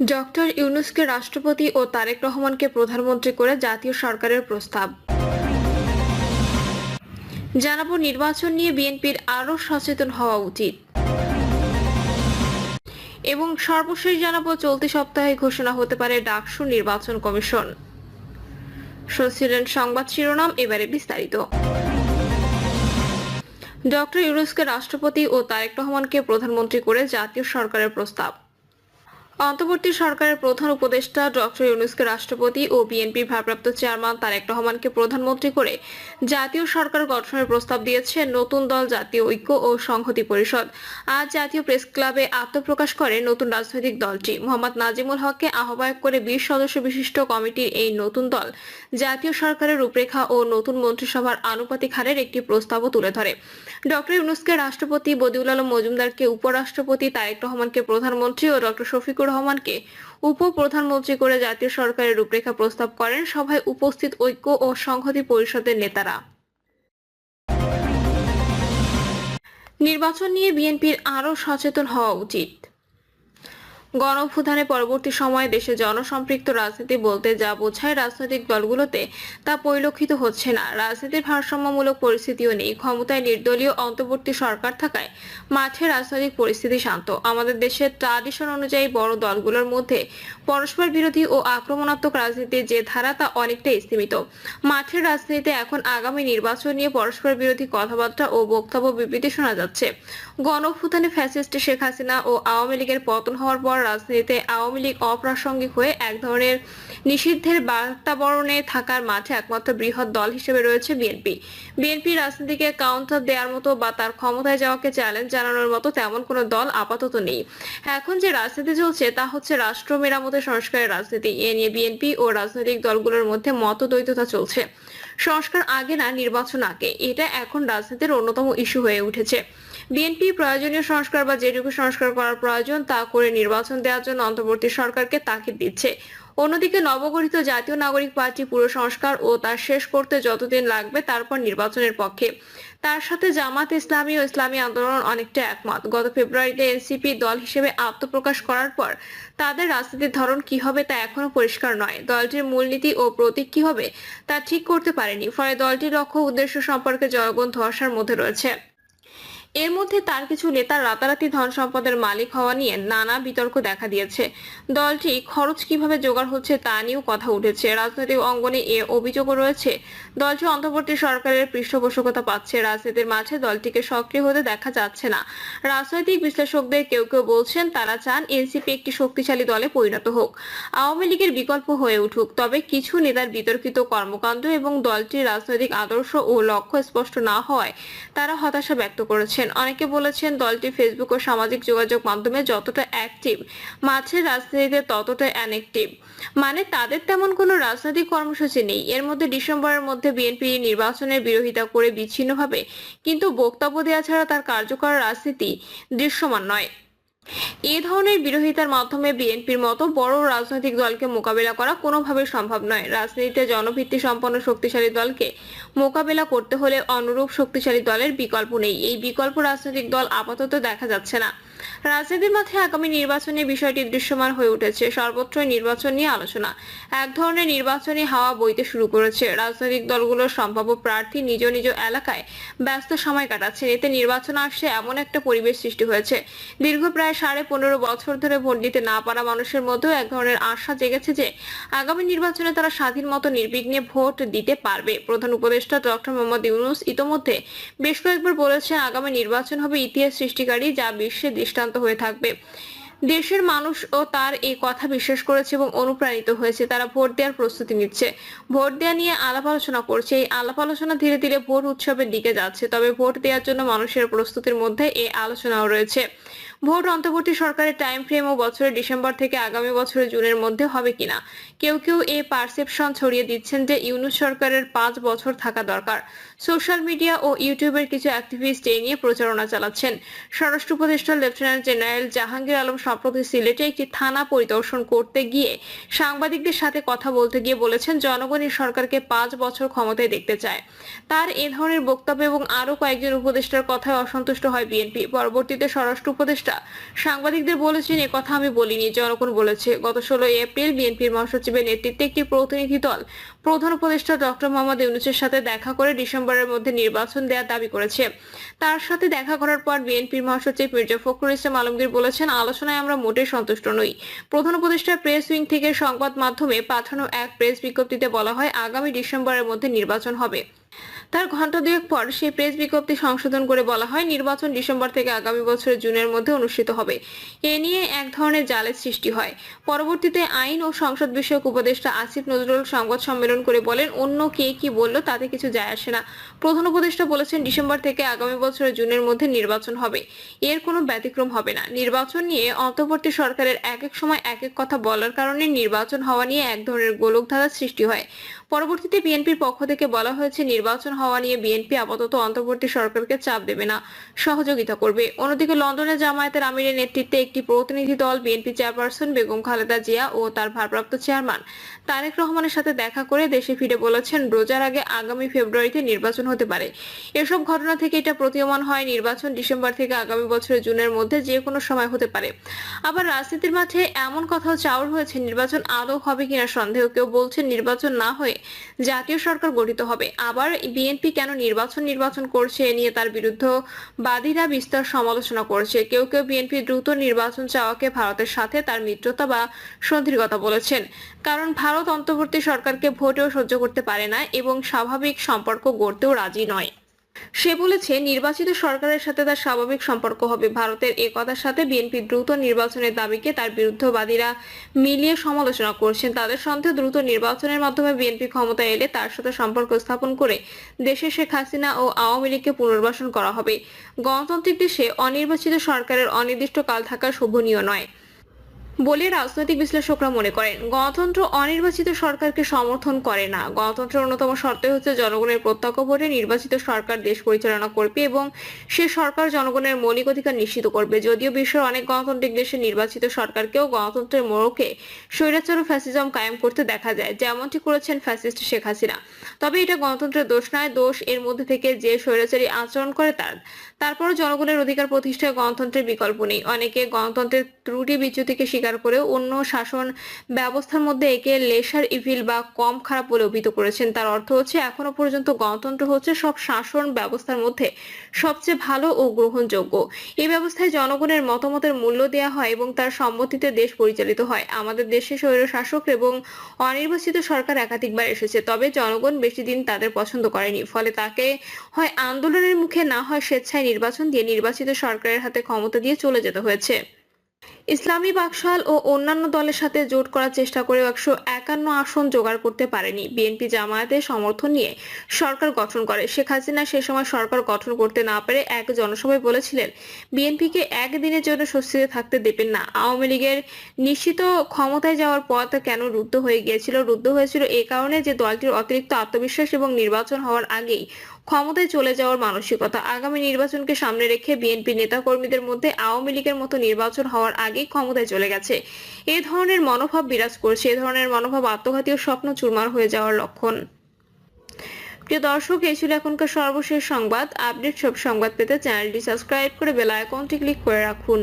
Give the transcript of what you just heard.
Doctor ইউনুসকে রাষ্ট্রপতি ও তারেক রহমানকে প্রধানমন্ত্রী করে জাতীয় সরকারের প্রস্তাব। জানাব নির্বাচন নিয়ে বিএনপির আরও সচেতন হওয়া উচিত। এবং সর্বশেষ জানাব চলতি সপ্তাহে ঘোষণা হতে পারে ডাকসু নির্বাচন কমিশন। সংবাদ শিরোনাম, এবারে বিস্তারিত। ডক্টর ইউনুসকে রাষ্ট্রপতি ও তারেক রহমানকে প্রধানমন্ত্রী করে জাতীয় সরকারের প্রস্তাব। অন্তর্বর্তী সরকারের প্রধান উপদেষ্টা ডক্টর ইউনুসকে রাষ্ট্রপতি ও বিএনপি ভারপ্রাপ্ত চেয়ারম্যান তারেক রহমানকে প্রধানমন্ত্রী করে জাতীয় সরকার গঠনের প্রস্তাব দিয়েছে নতুন দল, জাতীয় ঐক্য ও সংহতি পরিষদ। আজ জাতীয় প্রেস ক্লাবে আত্মপ্রকাশ করে নতুন রাজনৈতিক দলটি। মোহাম্মদ নাজিমুল হককে আহ্বায়ক করে বিশ সদস্য বিশিষ্ট কমিটির এই নতুন দল জাতীয় সরকারের রূপরেখা ও নতুন মন্ত্রিসভার আনুপাতিক হারের একটি প্রস্তাবও তুলে ধরে। ডক্টর ইউনুসকে রাষ্ট্রপতি বদিউল আলম মজুমদারকে উপরাষ্ট্রপতি তারেক রহমানকে প্রধানমন্ত্রী ও ডক্টর শফিকুর রহমানকে উপ প্রধানমন্ত্রী করে জাতীয় সরকারের রূপরেখা প্রস্তাব করেন সভায় উপস্থিত ঐক্য ও সংহতি পরিষদের নেতারা। নির্বাচন নিয়ে বিএনপির আরও সচেতন হওয়া উচিত। গণঅভ্যুত্থানের পরবর্তী সময়ে দেশে জনসম্পৃক্ত রাজনীতি বলতে যা বোঝায় রাজনৈতিক দলগুলোতে, তা পরিলক্ষিত হচ্ছে না। রাজনীতির ভারসাম্যমূলক পরিস্থিতিও নেই। ক্ষমতায় নির্দলীয় অন্তর্বর্তী সরকার থাকায় মাঠে রাজনৈতিক পরিস্থিতি শান্ত। আমাদের দেশের ট্রাডিশন অনুযায়ী বড় দলগুলোর মধ্যে পরস্পর বিরোধী ও আক্রমণাত্মক রাজনীতির যে ধারা, তা অনেকটাই স্তীমিত মাঠের রাজনীতিতে এখন আগামী নির্বাচন নিয়ে পরস্পর বিরোধী কথাবার্তা ও বক্তব্য বিবৃতি শোনা যাচ্ছে। গণঅভ্যুত্থানে ফ্যাসিস্ট শেখ হাসিনা ও আওয়ামী লীগের পতন হওয়ার পর রাজনীতিতে আওয়ামী লীগ অপ্রাসঙ্গিক হয়ে এক ধরনের নিষিদ্ধের বাতাবরণে থাকার মাঠে একমাত্র বৃহৎ দল হিসেবে রয়েছে বিএনপি। বিএনপি রাজনীতিকে কাউন্টার দেওয়ার মতো বা তার ক্ষমতায় যাওয়াকে চ্যালেঞ্জ জানানোর মতো তেমন কোনো দল আপাতত নেই। এখন যে রাজনীতি চলছে, তা হচ্ছে রাষ্ট্র মেরামতের সংস্কারের রাজনীতি। এ নিয়ে বিএনপি ও রাজনৈতিক দলগুলোর মধ্যে মতদ্বৈততা চলছে। সংস্কার আগে না, নির্বাচন আগে। এটা এখন রাজনীতির অন্যতম ইস্যু হয়ে উঠেছে। বিএনপি প্রয়োজনীয় সংস্কার বা যেটুকু সংস্কার করার প্রয়োজন, তা করে নির্বাচন দেওয়ার জন্য অন্তর্বর্তী সরকারকে তাকিদ দিচ্ছে। অন্যদিকে নবগঠিত জাতীয় নাগরিক পার্টি পুরো সংস্কার ও তা শেষ করতে যতদিন লাগবে তারপর নির্বাচনের পক্ষে। তার সাথে জামাত ইসলামী ও ইসলামী আন্দোলন অনেকটা একমত। গত ফেব্রুয়ারিতে এনসিপি দল হিসেবে আত্মপ্রকাশ করার পর তাদের রাজনীতির ধরন কি হবে তা এখনও পরিষ্কার নয়। দলটির মূলনীতি ও প্রতীক কি হবে তা ঠিক করতে পারেনি। ফলে দলটির লক্ষ্য উদ্দেশ্য সম্পর্কে জনগণ ধসার মধ্যে রয়েছে। এর মধ্যে তার কিছু নেতা রাতারাতি ধন সম্পদের মালিক হওয়া নিয়ে নানা বিতর্ক দেখা দিয়েছে। দলটি খরচ কীভাবে জোগাড় হচ্ছে তা নিয়েও কথা উঠেছে। রাজনৈতিক অঙ্গনে এ অভিযোগও রয়েছে। দলটি অন্তর্বর্তী সরকারের পৃষ্ঠপোষকতা পাচ্ছে। রাজনীতির মাঝে দলটিকে সক্রিয় হতে দেখা যাচ্ছে না। রাজনৈতিক বিশ্লেষকদের কেউ কেউ বলছেন, তারা চান এনসিপি একটি শক্তিশালী দলে পরিণত হোক। আওয়ামী লীগের বিকল্প হয়ে উঠুক, তবে কিছু নেতার বিতর্কিত কর্মকাণ্ড এবং দলটির রাজনৈতিক আদর্শ ও লক্ষ্য স্পষ্ট না হওয়ায় তারা হতাশা ব্যক্ত করেছেন। অনেকে বলেছেন দলটি ফেসবুক ও সামাজিক যোগাযোগ মাধ্যমে যতটা অ্যাক্টিভ মাঝে রাজনীতিতে ততটা অ্যানেকটিভ মানে তাদের তেমন কোনো রাজনৈতিক কর্মসূচি নেই। এর মধ্যে ডিসেম্বরের মধ্যে বিএনপি নির্বাচনের বিরোধিতা করে বিচ্ছিন্নভাবে, কিন্তু বক্তব্য দেওয়া ছাড়া তার কার্যকর রাজনীতি দৃশ্যমান নয়। এ ধরনের বিরোধিতার মাধ্যমে বিএনপির মতো বড় রাজনৈতিক দলকে মোকাবেলা করা কোনোভাবে সম্ভব নয়। রাজনীতিতে জনভিত্তি সম্পন্ন শক্তিশালী দলকে মোকাবেলা করতে হলে অনুরূপ শক্তিশালী দলের বিকল্প নেই। এই বিকল্প রাজনৈতিক দল আপাতত দেখা যাচ্ছে না। রাজনীতির মাঠে আগামী নির্বাচনে বিষয়টি দৃশ্যমান হয়ে উঠেছে। সর্বত্রই নির্বাচন নিয়ে আলোচনা। এক ধরনের নির্বাচনী হাওয়া বইতে শুরু করেছে। রাজনৈতিক দলগুলোর সম্ভাব্য প্রার্থী নিজ নিজ এলাকায় ব্যস্ত সময় কাটাচ্ছে এতে নির্বাচন আসছে এমন একটা পরিবেশ সৃষ্টি হয়েছে। দীর্ঘ প্রায় সাড়ে পনেরো বছর ধরে ভোট দিতে না পারা মানুষের মধ্যেও এক ধরনের আশা জেগেছে যে আগামী নির্বাচনে তারা স্বাধীন মতো নির্বিঘ্নে ভোট দিতে পারবে। প্রধান উপদেষ্টা ডক্টর মোহাম্মদ ইউনুস ইতোমধ্যে বেশ কয়েকবার বলেছেন, আগামী নির্বাচন হবে ইতিহাস সৃষ্টিকারী যা বিশ্বে দৃষ্টান্ত হয়ে থাকবে। দেশের মানুষ ও তার এই কথা বিশ্বাস করেছে এবং অনুপ্রাণিত হয়েছে। তারা ভোট দেওয়ার প্রস্তুতি নিচ্ছে। ভোট দেওয়া নিয়ে আলাপ আলোচনা করছে। এই আলাপ আলোচনা ধীরে ধীরে ভোট উৎসবের দিকে যাচ্ছে। তবে ভোট দেওয়ার জন্য মানুষের প্রস্তুতির মধ্যে এই আলোচনাও রয়েছে। ভোট অন্তর্বর্তী সরকারের টাইম ফ্রেম ও বছরের ডিসেম্বর থেকে আগামী বছরের জুনের মধ্যে হবে কিনা? কেউ কেউ এই পারসেপশন ছড়িয়ে দিচ্ছেন যে ইউনুস সরকারের পাঁচ বছর থাকা দরকার। সোশ্যাল মিডিয়া ও ইউটিউবের কিছু অ্যাক্টিভিস্ট এই নিয়ে প্রচারণা চালাচ্ছেন। স্বরাষ্ট্র উপদেষ্টা লেফটেন্যান্ট জেনারেল জাহাঙ্গীর আলম সম্প্রতি সিলেটে একটি থানা পরিদর্শন করতে গিয়ে সাংবাদিকদের সাথে কথা বলতে গিয়ে বলেছেন জনগণ এই সরকারকে পাঁচ বছর ক্ষমতায় দেখতে চায়। তার এ ধরনের বক্তব্য এবং আরও কয়েকজন উপদেষ্টার কথায় অসন্তুষ্ট হয় বিএনপি। পরবর্তীতে স্বরাষ্ট্র উপদেষ্টা সাংবাদিকদের বলেছেন, এ কথা আমি বলিনি। জনগণ বলেছে, গত ষোলোই এপ্রিল বিএনপির মহাসচিবের নেতৃত্বে একটি প্রতিনিধি দল প্রধান উপদেষ্টা ডক্টর মোহাম্মদ ইউনুসের সাথে দেখা করে ডিসেম্বরের মধ্যে নির্বাচন দেওয়ার দাবি করেছে। তার সাথে দেখা করার পর বিএনপির মহাসচিব মির্জা ফখরুল ইসলাম আলমগীর বলেছেন, আলোচনায় আমরা মোটেই সন্তুষ্ট নই। প্রধান উপদেষ্টা প্রেস উইং থেকে সংবাদ মাধ্যমে পাঠানো এক প্রেস বিজ্ঞপ্তিতে বলা হয়, আগামী ডিসেম্বরের মধ্যে নির্বাচন হবে। তার ঘণ্টা দুয়েক পর সেই প্রেস বিজ্ঞপ্তি সংশোধন করে বলা হয়, নির্বাচন ডিসেম্বর থেকে আগামী বছরের জুনের মধ্যে অনুষ্ঠিত হবে। এ নিয়ে এক ধরনের জালের সৃষ্টি হয়। পরবর্তীতে আইন ও সংসদ বিষয়ক উপদেষ্টা আসিফ নজরুল সংবাদ সম্মেলন করে বলেন, অন্য কে কি বলল তাতে কিছু যায় আসে না। প্রধান উপদেষ্টা বলেছেন, ডিসেম্বর থেকে আগামী বছরের জুনের মধ্যে নির্বাচন হবে। এর কোনো ব্যতিক্রম হবে না। নির্বাচন নিয়ে অন্তর্বর্তী সরকারের এক এক সময় এক এক কথা বলার কারণে নির্বাচন হওয়া নিয়ে এক ধরনের গোলকধারা সৃষ্টি হয়। পরবর্তীতে বিএনপির পক্ষ থেকে বলা হয়েছে, নির্বাচন হওয়া নিয়ে বিএনপি আপাতত অন্তর্বর্তী সরকারকে চাপ দেবে না, সহযোগিতা করবে। অন্যদিকে লন্ডনে জামায়াতের আমিরের নেতৃত্বে একটি প্রতিনিধি দল বিএনপি চেয়ারপারসন বেগম খালেদা জিয়া ও তার ভারপ্রাপ্ত চেয়ারম্যান তারেক রহমানের সাথে দেখা করে দেশে ফিরে বলেছেন, রোজার আগে আগামী ফেব্রুয়ারিতে নির্বাচন হতে পারে। এসব ঘটনা থেকে এটা প্রতীয়মান হয় নির্বাচন ডিসেম্বর থেকে আগামী বছরের জুনের মধ্যে যে কোনো সময় হতে পারে। আবার রাজনীতির মাঠে এমন কথাও চাউর হয়েছে, নির্বাচন আদৌ হবে কিনা সন্দেহ। কেউ বলছেন নির্বাচন না হয়ে জাতীয় সরকার গঠিত হবে। আবার বিএনপি কেন নির্বাচন নির্বাচন করছে এ নিয়ে তার বিরুদ্ধে বাদীরা বিস্তর সমালোচনা করছে। কেউ কেউ বিএনপি দ্রুত নির্বাচন চাওয়াকে ভারতের সাথে তার মিত্রতা বা সন্ধির কথা বলেছেন। কারণ ভারত অন্তর্বর্তী সরকারকে ভোটেও সহ্য করতে পারে না এবং স্বাভাবিক সম্পর্ক গড়তেও রাজি নয়। সে বলেছে, নির্বাচিত সরকারের সাথে তার স্বাভাবিক সম্পর্ক হবে। ভারতের এ কথার সাথে বিএনপি দ্রুত নির্বাচনের দাবিকে তার বিরুদ্ধবাদীরা মিলিয়ে সমালোচনা করছেন। তাদের সন্দেহ, দ্রুত নির্বাচনের মাধ্যমে বিএনপি ক্ষমতায় এলে তার সাথে সম্পর্ক স্থাপন করে দেশে শেখ হাসিনা ও আওয়ামী লীগকে পুনর্বাসন করা হবে। গণতান্ত্রিক দেশে অনির্বাচিত সরকারের অনির্দিষ্টকাল থাকা শোভনীয় নয়। বলে রাজনৈতিক বিশ্লেষকরা মনে করেন, গণতন্ত্র অনির্বাচিত সরকারকে সমর্থন করে না। গণতন্ত্রের অন্যতম শর্ত হচ্ছে জনগণের প্রত্যক্ষ ভোটে নির্বাচিত সরকার দেশ পরিচালনা করবে এবং সে সরকার জনগণের মৌলিক অধিকার নিশ্চিত করবে। যদিও বিশ্বের অনেক গণতান্ত্রিক দেশে নির্বাচিত সরকারকেও গণতন্ত্রের মোড়কে স্বৈরাচার ও ফ্যাসিজম কায়েম করতে দেখা যায়, যেমনটি করেছেন ফ্যাসিস্ট শেখ হাসিনা। তবে এটা গণতন্ত্রের দোষ নয়, দোষ এর মধ্যে থেকে যে স্বৈরাচারী আচরণ করে তার। তারপর জনগণের অধিকার প্রতিষ্ঠায় গণতন্ত্রের বিকল্প নেই। অনেকে গণতন্ত্রের ত্রুটি বিচ্যুতিকে স্বীকার করে অন্য শাসন ব্যবস্থার মধ্যে একে লেসার ইভিল বা কম খারাপ বলে অভিহিত করেছেন। তার অর্থ হচ্ছে, এখনও পর্যন্ত গণতন্ত্র হচ্ছে সব শাসন ব্যবস্থার মধ্যে সবচেয়ে ভালো ও গ্রহণযোগ্য। এই ব্যবস্থায় জনগণের মতামতের মূল্য দেওয়া হয় এবং তার সম্মতিতে দেশ পরিচালিত হয়। আমাদের দেশে স্বৈর শাসক এবং অনির্বাচিত সরকার একাধিকবার এসেছে, তবে জনগণ বেশি দিন তাদের পছন্দ করেনি। ফলে তাকে হয় আন্দোলনের মুখে, না হয় স্বেচ্ছায় নির্বাচন দিয়ে নির্বাচিত সরকারের হাতে ক্ষমতা দিয়ে চলে যেতে হয়েছে। ইসলামী বাকশাল ও অন্যান্য দলের সাথে জোট করার চেষ্টা করে একশো একান্ন আসন জোগাড় করতে পারেনি বিএনপি জামায়াতের সমর্থন নিয়ে সরকার গঠন করে। শেখ হাসিনা সে সময় সরকার গঠন করতে না পেরে এক জনসভায় বলেছিলেন, বিএনপিকে একদিনের জন্য স্বস্তিতে থাকতে দেবেন না। আওয়ামী লীগের নিশ্চিত ক্ষমতায় যাওয়ার পথ কেন রুদ্ধ হয়ে গিয়েছিল? রুদ্ধ হয়েছিল এ কারণে যে দলটির অতিরিক্ত আত্মবিশ্বাস এবং নির্বাচন হওয়ার আগেই। ক্ষমতায় চলে যাওয়ার মানসিকতা। আগামী নির্বাচনকে সামনে রেখে বিএনপি নেতাকর্মীদের মধ্যে আওয়ামী লীগের মতো নির্বাচন হওয়ার আগেই ক্ষমতায় চলে গেছে। এ ধরনের মনোভাব বিরাজ করছে, এ ধরনের মনোভাব আত্মঘাতী ও স্বপ্ন চুরমার হয়ে যাওয়ার লক্ষণ। প্রিয় দর্শক, এই ছিল এখনকার সর্বশেষ সংবাদ। আপডেট সব সংবাদ পেতে চ্যানেলটি সাবস্ক্রাইব করে বেল আইকনটি ক্লিক করে রাখুন।